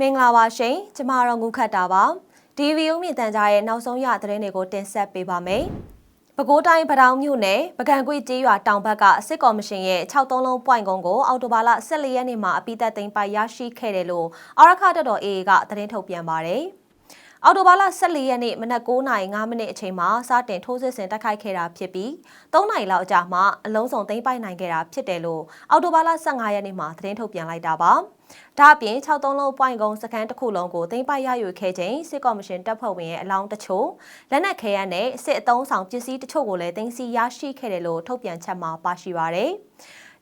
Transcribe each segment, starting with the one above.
မင်္ဂလာပါရှင်ကျမတော့ငုခတ်တာပါဒီဗီယိုမြင့်တန်ကြားရဲ့နောက်ဆုံးရသတင်းတွေကိုတင်ဆက်ပေးပါမယ်ပဲခူးတိုင်းပတောင်မြို့နယ်ပကံကွေကျေးရွာတောင်ဘက်ကစစ်ကော်မရှင်ရဲ့63လုံးပွိုင်ကုန်းကိုအော်တိုဘာလ14ရက်နေ့မှာအပိသက်သိမ်းပိုက်ရရှိခဲ့တယ်လို့အာရခတက်တော် AA ကသတင်းထုတ်ပြန်ပါတယ်အော်တိုဘာလ14ရက်နေ့မနက်9:05မိနစ်အချိန်မှာစတင်ထိုးစစ်ဆင်တိုက်ခိုက်ခဲ့တာဖြစ်ပြီး3နာရီလောက်အကြာမှာအလုံးစုံသိမ်းပိုက်နိုင်ခဲ့တာဖြစ်တယ်လို့အော်တိုဘာလ15ရက်နေ့မှာသတင်းထုတ်ပြန်လိုက်တာပါ။ ဒါ့အပြင်63လုံးပွိုင်ကုန်းစခန်းတစ်ခုလုံးကိုသိမ်းပိုက်ရယူခဲ့ချိန်စစ်ကော်မရှင်တပ်ဖွဲ့ဝင်ရဲ့အလောင်းတချို့လက်နက်ခဲယမ်းနဲ့စစ်အုံဆောင်ပစ္စည်းတချို့ကိုလည်းသိမ်းဆည်းရရှိခဲ့တယ်လို့ထုတ်ပြန်ချက်မှာပါရှိပါရယ်။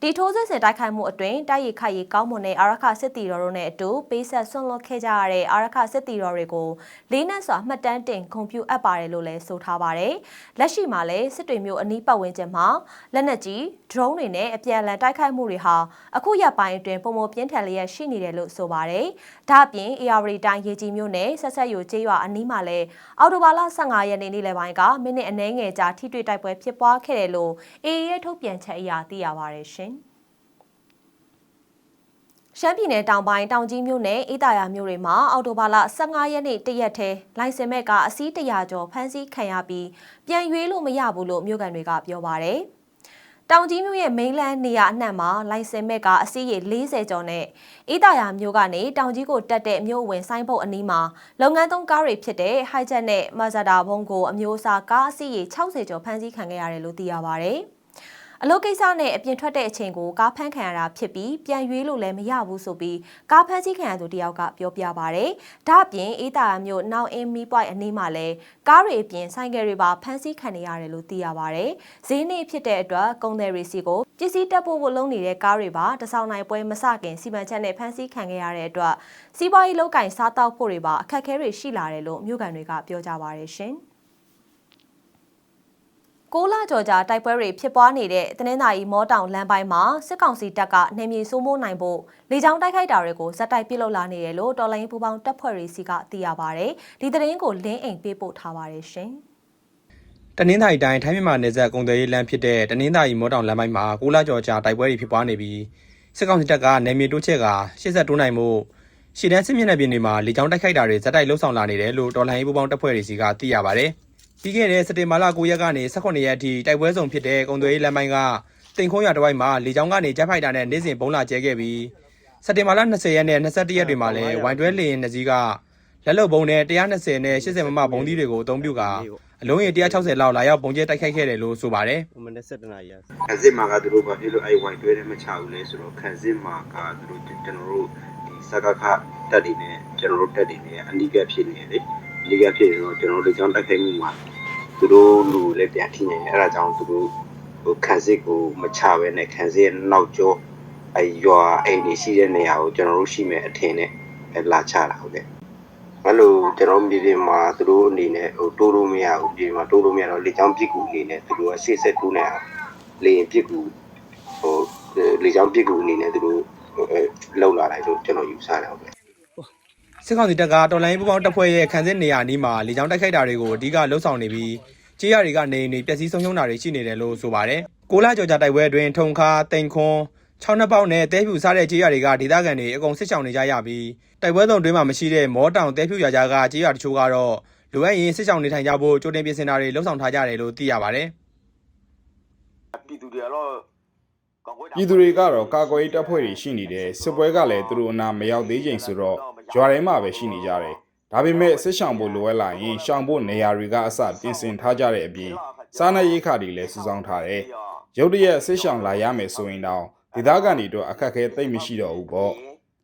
ဒီထိုးစစ်ဆင်တိုက်ခိုက်မှုအတွင်းတိုက်ရိုက်ခိုက်ရေးကောင်းမွန်တဲ့အာရခစစ်တီတော်တို့နဲ့အတူပေးဆက်ဆွန့်လွတ်ခဲ့ကြရတဲ့အာရခစစ်တီတော်တွေကိုလေးနက်စွာမှတ်တမ်းတင်ကွန်ပျူအပ်ပါတယ်လို့လည်းဆိုထားပါတယ်။လက်ရှိမှာလည်းစစ်တွေမျိုးအနီးပတ်ဝန်းကျင်မှာလက်နက်ကြီး drone တွေနဲ့အပြန်အလှန်တိုက်ခိုက်မှုတွေဟာအခုရက်ပိုင်းအတွင်းပုံမပြင်းထန်လျက်ရှိနေတယ်လို့ဆိုပါတယ်။ဒါ့အပြင် AR တိုင်းရေကြီးမျိုးနဲ့ဆက်ဆက်ယူကျေးရွာအနီးမှာလည်းအော်တိုဘာလ15ရက်နေ့နေ့လယ်ပိုင်းကမိနစ်အနည်းငယ်ကြာထိတွေ့တိုက်ပွဲဖြစ်ပွားခဲ့တယ်လို့ AA ရဲ့ထုတ်ပြန်ချက်အရသိရပါတယ်ရှင်။ ရှမ်းပြည်နယ်တောင်ပိုင်းတောင်ကြီးမြို့နယ်အေးတာယာမြို့တွေမှာအော်တိုဘာလ15ရက်နေ့တရက်ထဲလိုင်စင်မဲ့ကအစီး100ကျော်ဖမ်းဆီးခံရပြီးပြန်ရွေးလို့မရဘူးလို့မြို့ကန်တွေကပြောပါရယ်။တောင်ကြီးမြို့ရဲ့မိန်းလန်းနေရာအနှံ့မှာလိုင်စင်မဲ့ကအစီးရေ40ကျော်နဲ့အေးတာယာမြို့ကနေတောင်ကြီးကိုတက်တဲ့မြို့ဝင်ဆိုင်ဖို့အနီးမှာလုပ်ငန်းသုံးကားတွေဖြစ်တဲ့ Hijet နဲ့ Mazda ဘုံကိုအမျိုးအစားကားအစီးရေ60ကျော်ဖမ်းဆီးခံခဲ့ရတယ်လို့သိရပါရယ်။ အလုပ်ကိစ္စနဲ့အပြင်ထွက်တဲ့အချိန်ကိုကားဖမ်းခံရတာဖြစ်ပြီးပြန်ရွေးလို့လည်းမရဘူးဆိုပြီးကားဖမ်းဆီးခံရသူတယောက်ကပြောပြပါဗျ။ဒါ့အပြင်အေးတာမျိုးနောက်အင်းမီပွိုင်အနီးမှာလည်းကားတွေအပြင်ဆိုင်ကယ်တွေပါဖမ်းဆီးခံနေရတယ်လို့သိရပါဗျ။ဈေးနေ့ဖြစ်တဲ့အတွက်ကုန်တယ်ရီစီကိုပစ္စည်းတက်ဖို့ဖို့လုံးနေတဲ့ကားတွေပါတစောင်းနိုင်ပွဲမစခင်စီမံချက်နဲ့ဖမ်းဆီးခံခဲ့ရတဲ့အတွက်စီးပွားရေးလောက်ကင်စားတောက်ဖို့တွေပါအခက်အခဲတွေရှိလာတယ်လို့မြို့ကန်တွေကပြောကြပါရရှင်။ 6လကျော်ကြာတိုက်ပွဲတွေဖြစ်ပွားနေတဲ့တနင်္သာရီမောတောင်လမ်းပိုင်းမှာစစ်ကောင်စီတပ်ကနေမြေစိုးမိုးနိုင်ဖို့လေကြောင်းတိုက်ခိုက်တာတွေကိုဇက်တိုက်ပြုလုပ်လာနေတယ်လို့တော်လိုင်းပူပေါင်းတပ်ဖွဲ့တွေစီကသိရပါဗျ။ဒီသတင်းကိုလင်းအိမ်ပေးပို့ထားပါတယ်ရှင်။တနင်္သာရီတိုင်းထိုင်းမြန်မာနယ်စပ်ကုန်သွယ်ရေးလမ်းဖြစ်တဲ့တနင်္သာရီမောတောင်လမ်းပိုင်းမှာ6လကျော်ကြာတိုက်ပွဲတွေဖြစ်ပွားနေပြီးစစ်ကောင်စီတပ်ကနေမြေတိုးချက်ကရှေ့ဆက်တိုးနိုင်မှုရှေ့တန်းစစ်မျက်နှာပြင်တွေမှာလေကြောင်းတိုက်ခိုက်တာတွေဇက်တိုက်လှုပ်ဆောင်လာနေတယ်လို့တော်လိုင်းပူပေါင်းတပ်ဖွဲ့တွေစီကသိရပါဗျ။ ပြီးခဲ့တဲ့စက်တင်ဘာလ9ရက်ကနေ18ရက်အထိတိုက်ပွဲဆောင်ဖြစ်တဲ့ကုံသွေးလမ်းပိုင်းကတင်ခုံးရတဝိုက်မှာလေကြောင်းကနေဂျက်ဖိုက်တာနဲ့နေ့စဉ်ဘုံလာကျဲခဲ့ပြီးစက်တင်ဘာလ20ရက်နဲ့21ရက်တွေမှာလည်းဝိုင်တွဲလေရင်နှစီးကလက်လုံဘုံနဲ့120နဲ့80မမဘုံသီးတွေကိုအသုံးပြုကာအလုံးရေ160လောက်လာရောက်ပုံကျဲတိုက်ခိုက်ခဲ့တယ်လို့ဆိုပါတယ်။မနေ့7နာရီရခန်းစစ်မှာကသူတို့ဘာဖြစ်လို့အဲ့ဝိုင်တွဲနဲ့မချဘူးလဲဆိုတော့ခန်းစစ်မှာကသူတို့ကျွန်တော်တို့ဒီစကခတက်တွေနဲ့ကျွန်တော်တို့တက်တွေနဲ့အနီးကပ်ဖြစ်နေတယ်လေ။အနီးကပ်ဖြစ်နေတော့ကျွန်တော်တို့လေကြောင်းတိုက်ခိုက်မှုမှာ သူတို့လူလည်းပြန်ထိနေတယ်အဲ့ဒါကြောင့်သူတို့ဟိုခံစစ်ကိုမချဘဲနဲ့ခံစစ်ရဲ့နောက်ကျောအရွာအိမ်တွေရှိတဲ့နေရာကိုကျွန်တော်တို့ရှိမဲ့အထင်နဲ့လာချတာဟုတ်တယ်အဲ့လိုကျွန်တော်မြေပြင်မှာသူတို့အနေနဲ့ဟိုတိုးလို့မရဘူးမြေပြင်မှာတိုးလို့မရတော့လေချောင်းပြစ်ကူအနေနဲ့သူတို့ကရှေ့ဆက်တိုးနေတာလေရင်ပြစ်ကူဟိုလေချောင်းပြစ်ကူအနေနဲ့သူတို့လောက်လာလိုက်လို့ကျွန်တော်ယူဆတယ်ဟုတ်တယ် စစ်ကောင်စီတပ်ကတော်လိုင်းပူပေါင်းတပ်ဖွဲ့ရဲ့ခံစစ်နေရာနီးမှာလေကြောင်းတိုက်ခိုက်တာတွေကိုအဓိကလှုပ်ဆောင်နေပြီးကြေးရတွေကနေနေပျက်စီးဆုံးရှုံးတာတွေရှိနေတယ်လို့ဆိုပါတယ်။ကိုလာကြော်ကြတိုက်ပွဲအတွင်းထုံခါတိန်ခွန်း၆နှစ်ပေါက်နဲ့တဲဖြူစားတဲ့ကြေးရတွေကဒေသခံတွေအကုန်စစ်ချောင်နေကြရပြီးတိုက်ပွဲတုံတွင်းမှာမရှိတဲ့မောတောင်တဲဖြူရကြကကြေးရတချို့ကတော့လိုအပ်ရင်စစ်ချောင်နေထိုင်ကြဖို့ကြိုတင်ပြင်ဆင်တာတွေလှုပ်ဆောင်ထားကြတယ်လို့သိရပါတယ်။ပြည်သူတွေကတော့ပြည်သူတွေကတော့ကာကွယ်ရေးတပ်ဖွဲ့တွေရှိနေတယ်စစ်ပွဲကလည်းသူတို့အနာမရောက်သေးချိန်ဆိုတော့ ရွာထဲမှာပဲရှိနေကြတယ်ဒါပေမဲ့စစ်ဆောင်ဖို့လိုအပ်လာရင်ရှောင်ဖို့နေရာတွေကအစပြင်ဆင်ထားကြတဲ့အပြင်စားနပ်ရိက္ခာတွေလည်းစုဆောင်းထားတယ်ရုတ်တရက်စစ်ဆောင်လာရမယ်ဆိုရင်တော့ဒေသခံတွေတော့အခက်အခဲသိမ့်မရှိတော့ဘူးပေါ့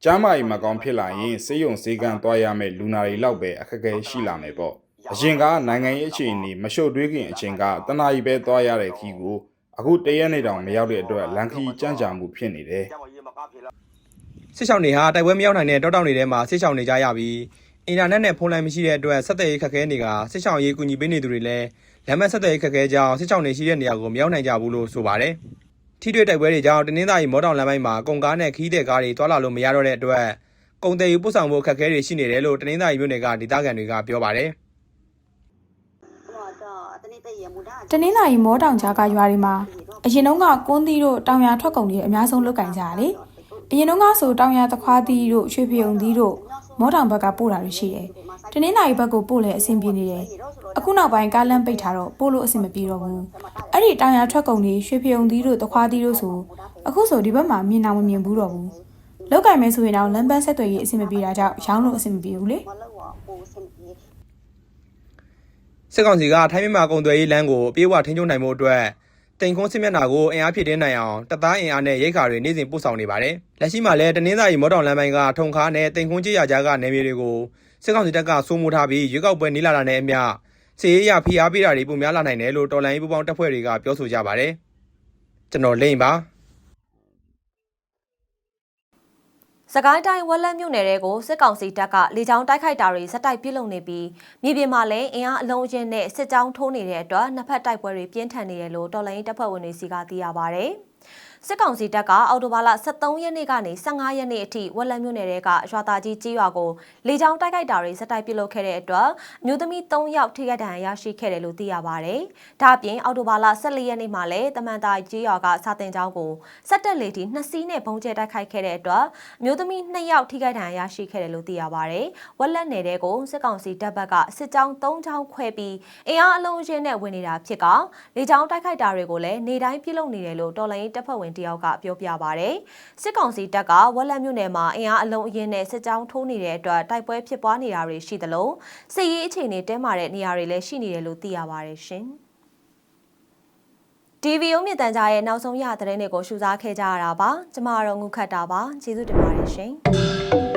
ကျမ်းမာရေးမကောင်းဖြစ်လာရင်စေယုံစေကန်းသွားရမယ်လူနာတွေလောက်ပဲအခက်အခဲရှိလာမယ်ပေါ့အရင်ကနိုင်ငံရေးအခြေအနေမရှုပ်တွေးခင်အချိန်ကတနာရီပဲသွားရတဲ့ခီးကိုအခုတရက်နေတောင်မရောက်တဲ့အတွက်လန်ခီကြမ်းကြာမှုဖြစ်နေတယ် စစ်ဆောင်တွေဟာတိုက်ပွဲမရောက်နိုင်တဲ့တောတောင်တွေထဲမှာစစ်ဆောင်နေကြရပြီးအင်တာနက်နဲ့ဖုန်းလိုင်းမရှိတဲ့အတွက်ဆက်သွယ်ရေးခက်ခဲတွေကစစ်ဆောင်ရေးကူညီပေးနေသူတွေလည်းလမ်းမဆက်သွယ်ရေးခက်ခဲကြောင်းစစ်ဆောင်တွေရှိတဲ့နေရာကိုမရောက်နိုင်ကြဘူးလို့ဆိုပါတယ်။ထိတွေ့တိုက်ပွဲတွေကြောင့်တင်းနှင်းသားရီမောတောင်လမ်းပိုင်းမှာကုန်ကားနဲ့ခီးတဲ့ကားတွေတွာလာလို့မရတော့တဲ့အတွက်ကုန်တယ်ယူပို့ဆောင်ဖို့ခက်ခဲတွေရှိနေတယ်လို့တင်းနှင်းသားရီမြို့နယ်ကဒေသခံတွေကပြောပါတယ်။တနင်္လာရီမောတောင်ကြားကရွာတွေမှာအရင်တုန်းကကွန်းသီးတို့တောင်ယာထွက်ကုန်တွေအများဆုံးလုတ်ကင်ကြရလေ အရင်တော့ကဆိုတောင်ရသခွားသီးတို့ရွှေပြုံသီးတို့မောတောင်ဘက်ကပို့တာတွေရှိတယ်တနင်္လာရီဘက်ကိုပို့လဲအဆင်ပြေနေတယ်အခုနောက်ပိုင်းကားလမ်းပိတ်ထားတော့ပို့လို့အဆင်မပြေတော့ဘူးအဲ့ဒီတောင်ရထွက်ကုန်တွေရွှေပြုံသီးတို့သခွားသီးတို့ဆိုအခုဆိုဒီဘက်မှာမြင်အောင်မမြင်ဘူးတော့ဘူးလောက်ကင်မဲဆိုရင်တော့လမ်းပန်းဆက်သွယ်ရေးအဆင်မပြေတာကြောင့်ရောင်းလို့အဆင်မပြေဘူးလေစစ်ကောင်စီကထိုင်းမြန်မာကုန်သွယ်ရေးလမ်းကိုအပြေးအဝထိန်းချုပ်နိုင်မှုအတွက် တိန်ခွန်းစစ်မျက်နှာကိုအင်အားဖြည့်တင်းနိုင်အောင်တပ်သားအင်အားနဲ့ရိတ်ခါတွေနေ့စဉ်ပို့ဆောင်နေပါတယ်။လက်ရှိမှာလည်းတနင်္သာရီမော်တော်လမ်းပိုင်းကထုံခါနဲ့တိန်ခွန်းကြေးရကြားကနေမြေတွေကိုစစ်ကောင်စီတပ်ကစိုးမိုးထားပြီးရွေးကောက်ပွဲနီးလာတာနဲ့အမျှစီရေးရဖိအားပေးတာတွေပုံများလာနိုင်တယ်လို့တော်လိုင်းရေးပူပေါင်းတပ်ဖွဲ့တွေကပြောဆိုကြပါတယ်။ကျွန်တော်လိမ့်ပါ စကိုင်းတိုင်းဝက်လက်မြို့နယ်တွေကိုစစ်ကောင်စီတပ်ကလေကြောင်းတိုက်ခိုက်တာတွေဇက်တိုက်ပြုလုပ်နေပြီးမြေပြင်မှာလည်းအင်အားအလုံးအင်းနဲ့စစ်ကြောင်းထိုးနေတဲ့အတွက်နှစ်ဖက်တိုက်ပွဲတွေပြင်းထန်နေတယ်လို့တော်လိုင်းရေးတပ်ဖွဲ့ဝင်တွေစီကသိရပါဗျ။ စစ်ကောင်စီတပ်ကအော်တိုဘာလ23ရက်နေ့ကနေ15ရက်နေ့အထိဝက်လက်မြို့နယ်တွေကရွာသားကြီးကြီးရွာကိုလေကြောင်းတိုက်ခိုက်တာတွေဇက်တိုက်ပြုလုပ်ခဲ့တဲ့အတွက်မျိုးသမီး3ယောက်ထိခိုက်ဒဏ်ရာရရှိခဲ့တယ်လို့သိရပါဗျ။ဒါ့အပြင်အော်တိုဘာလ14ရက်နေ့မှာလည်းတမန်တာကြီးရွာကစာတင်ကျောင်းကိုစက်တက်လေတီနှစ်စီးနဲ့ဘုံကျဲတိုက်ခိုက်ခဲ့တဲ့အတွက်မျိုးသမီး2ယောက်ထိခိုက်ဒဏ်ရာရရှိခဲ့တယ်လို့သိရပါဗျ။ဝက်လက်နယ်တဲ့ကိုစစ်ကောင်စီတပ်ဘက်ကစစ်ကြောင်း3ချောင်းခွဲပြီးအင်အားအလုံးအင်းနဲ့ဝင်နေတာဖြစ်ကလေကြောင်းတိုက်ခိုက်တာတွေကိုလည်းနေတိုင်းပြုလုပ်နေတယ်လို့တော်လိုင်းရေးတပ်ဖွဲ့ဝင်တယောက်ကပြောပြပါဗျ။စစ်ကောင်စီတပ်ကဝက်လက်မြို့နယ်မှာအင်အားအလုံးအင်းနဲ့စစ်ကြောင်းထိုးနေတဲ့အတွက်တိုက်ပွဲဖြစ်ပွားနေတာတွေရှိသလိုစစ်ရေးအခြေအနေတဲမာတဲ့နေရာတွေလည်းရှိနေတယ်လို့သိရပါတယ်ရှင်။ TV ရုံးမြင့်တန်ကြားရဲ့နောက်ဆုံးရသတင်းတွေကိုရှုစားခဲ့ကြရတာပါ။ကျမတို့ငုခတ်တာပါ။ကျေးဇူးတင်ပါတယ်ရှင်။